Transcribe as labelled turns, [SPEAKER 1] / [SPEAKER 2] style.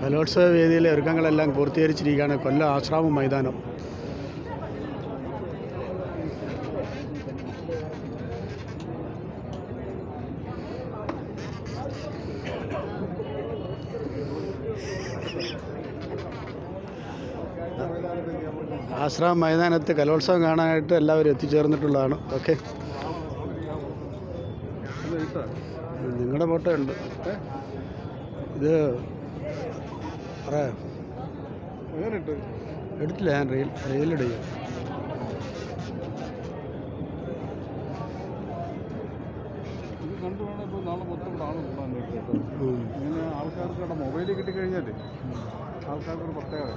[SPEAKER 1] കലോത്സവ വേദിയിലെ ഒരുക്കങ്ങളെല്ലാം പൂർത്തീകരിച്ചിരിക്കുകയാണ് കൊല്ലം ആശ്രാമം മൈതാനം. ആശ്രാം മൈതാനത്ത് കലോത്സവം കാണാനായിട്ട് എല്ലാവരും എത്തിച്ചേർന്നിട്ടുള്ളതാണ്. ഓക്കെ. നിങ്ങളുടെ ഫോട്ടോ ഉണ്ട്. ഇത് പറയാം എടുത്തില്ല ഞാൻ റീൽ റീലിടുക
[SPEAKER 2] ആൾക്കാർക്ക് മൊബൈലിൽ കിട്ടിക്കഴിഞ്ഞാൽ ആൾക്കാർക്ക് ഒരു പ്രത്യേകത.